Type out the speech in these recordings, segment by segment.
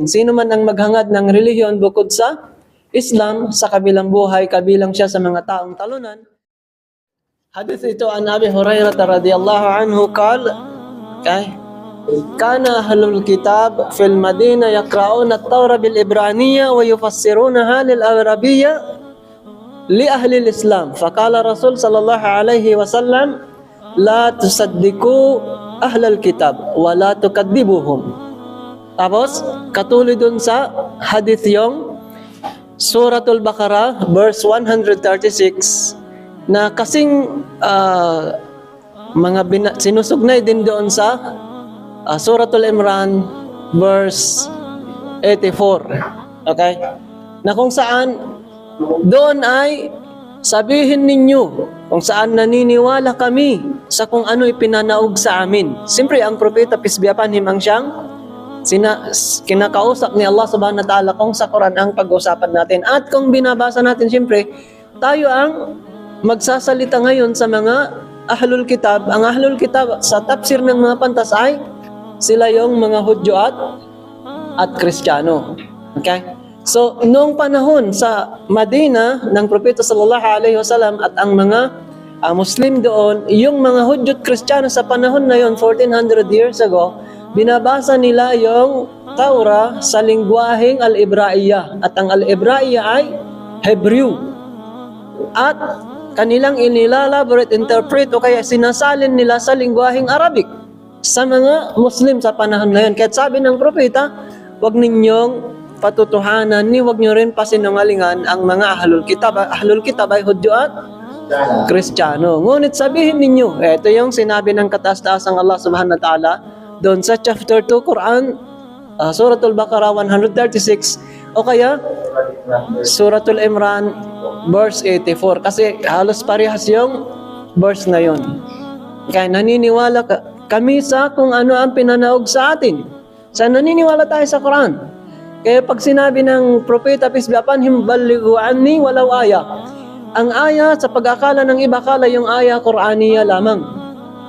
Sino man ang maghangad ng relihiyon bukod sa Islam, sa kabilang buhay, kabilang siya sa mga taong talunan. Hadith ito an Abi Hurairah radhiyallahu anhu قال okay كان أهل الكتاب في المدينة يقرؤون التوراة بالإبرانية ويفسرونها للعربية لأهل الإسلام فقال الرسول صلى الله عليه وسلم لا تصدقوا أهل الكتاب ولا تكذبوهم tapos, katulad dun sa hadith yung Suratul Baqarah, verse 136, na kasing ah, mga bina- sinusugnay din doon sa ah, Suratul Imran, verse 84. Okay? Na kung saan doon ay sabihin ninyo kung saan naniniwala kami sa kung ano ipinanaog sa amin. Siyempre, ang propeta, pisbiyapan him ang siyang sina, kinakausap ni Allah subhanahu wa ta'ala kung sa Quran ang pag-usapan natin. At kung binabasa natin, siyempre, tayo ang magsasalita ngayon sa mga ahlul kitab. Ang ahlul kitab sa tafsir ng mga pantas ay sila yung mga Hudyo at, at Kristiyano. Okay? So, noong panahon sa Madina ng Propeta sallallahu alaihi wasallam at ang mga ah, Muslim doon, yung mga Hudyo at Kristiyano sa panahon na yon 1400 years ago, binabasa nila yung Taura sa lingwaheng Al-Ibraiya. At ang Al-Ibraiya ay Hebrew. At kanilang inilalaborate, interpret o kaya sinasalin nila sa lingwaheng Arabic sa mga Muslim sa panahon na yun. Kaya sabi ng propeta, wag ninyong patutuhanan ni wag nyo rin pasinungalingan ang mga ahlul kitab. Ahlul kitab ay Hudyo at Kristiyano. Ngunit sabihin ninyo, ito yung sinabi ng kataas-taasang Allah subhanahu wa ta'ala doon sa chapter 2 Quran, uh, Suratul Baqarah 136 o kaya Suratul Imran verse 84 kasi halos parehas yung verse na yon. Kaya naniniwala ka, kami sa kung ano ang pinanaog sa atin. Sa naniniwala tayo sa Quran. Kaya pag sinabi ng propeta, peace be upon him, balighu anni walau aya. Ang aya, sa pag-akala ng iba, kala yung aya, Quraniya lamang.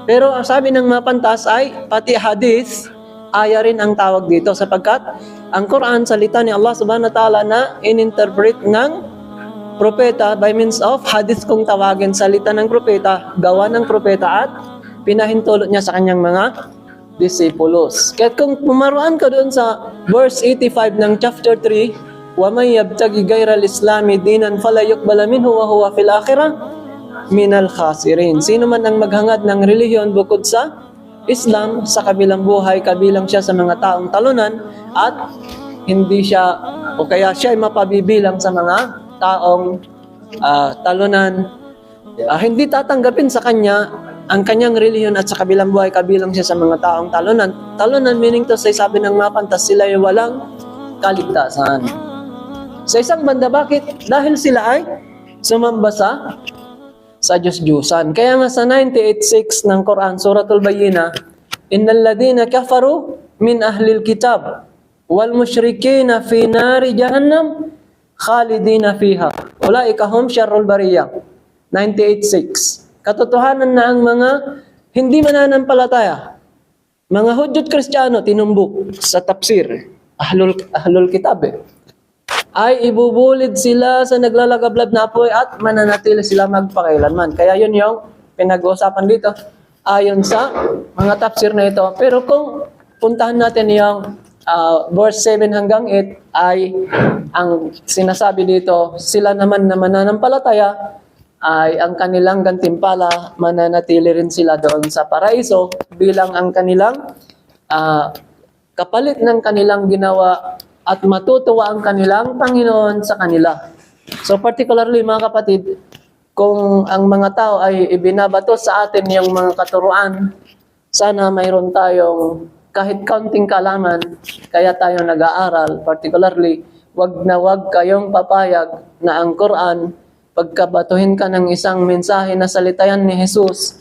Pero ang sabi ng mga pantas ay, pati hadith, aya rin ang tawag dito sapagkat ang Quran, salita ni Allah subhanahu wa ta'ala na ininterpret ng propeta by means of hadith kung tawagin salita ng propeta, gawa ng propeta at pinahintulot niya sa kanyang mga disciples. Kaya kung pumaruan ka doon sa verse 85 ng chapter 3, وَمَنْ يَبْتَغِ غَيْرَ الْإِسْلَامِ دِينًا فَلَا يُقْبَلَ مِنْهُ وَهُوَ فِي الْآخِرَةِ minal khasirin. Sino man ang maghangad ng relihiyon bukod sa Islam sa kabilang buhay, kabilang siya sa mga taong talunan at hindi siya o kaya siya ay mapabibilang sa mga taong uh, talunan. Uh, hindi tatanggapin sa kanya ang kanyang reliyon at sa kabilang buhay, kabilang siya sa mga taong talunan. Talunan meaning to say sabi ng mapantas sila ay walang kaligtasan. Sa isang banda, bakit? Dahil sila ay sumamba sa sa Diyos-Diyusan. Kaya nga sa 98.6 ng Quran, Suratul Bayyina, Innal ladina kafaru min ahlil kitab wal musyrikina fi nari jahannam khalidina fiha. Ulaika hum syarrul bariyah. 98.6. Katotohanan na ang mga hindi mananampalataya, mga Hudyo at Kristiyano, tinumbok sa tafsir, ahlul, ahlul kitab eh ay ibubulid sila sa naglalagablab na apoy at mananatili sila magpakailanman. Kaya yun yung pinag-uusapan dito ayon sa mga tafsir na ito. Pero kung puntahan natin yung ah, verse 7 hanggang 8 ay ang sinasabi dito, sila naman na mananampalataya ay ang kanilang gantimpala, mananatili rin sila doon sa paraiso bilang ang kanilang ah, kapalit ng kanilang ginawa at matutuwa ang kanilang Panginoon sa kanila. So particularly mga kapatid, kung ang mga tao ay ibinabato sa atin yung mga katuruan, sana mayroon tayong kahit kaunting kalaman, kaya tayo nag-aaral. Particularly, wag na wag kayong papayag na ang Quran, pagkabatuhin ka ng isang mensahe na salita yan ni Jesus,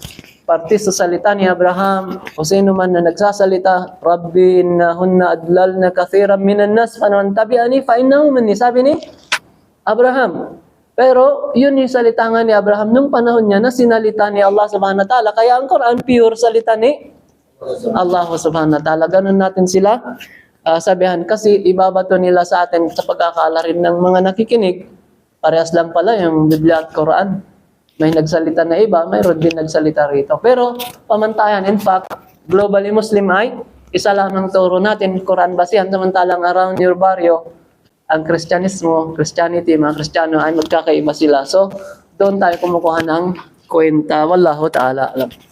parte sa salita ni Abraham o sino man na nagsasalita, Rabbi innahunna adlalna kathiran minan nas faman tabi'ani fa innahu minni. Sabi ni Abraham. Pero yun yung salita nga ni Abraham nung panahon niya na sinalita ni Allah subhanahu wa ta'ala. Kaya ang Quran pure salita ni Allah subhanahu wa ta'ala. Ganun natin sila ah, sabihan kasi ibabato nila sa atin sa pagkakala rin ng mga nakikinig. Parehas lang pala yung Biblia at Quran. May nagsalita na iba, mayroon din nagsalita rito. Pero pamantayan, in fact, globally Muslim ay isa lang ang turo natin, Quran basihan, samantalang around your barrio, ang Kristyanismo, Christianity, mga Kristiyano ay magkakaiba sila. So, doon tayo kumukuha ng kwenta. Wallahu ta'ala alam.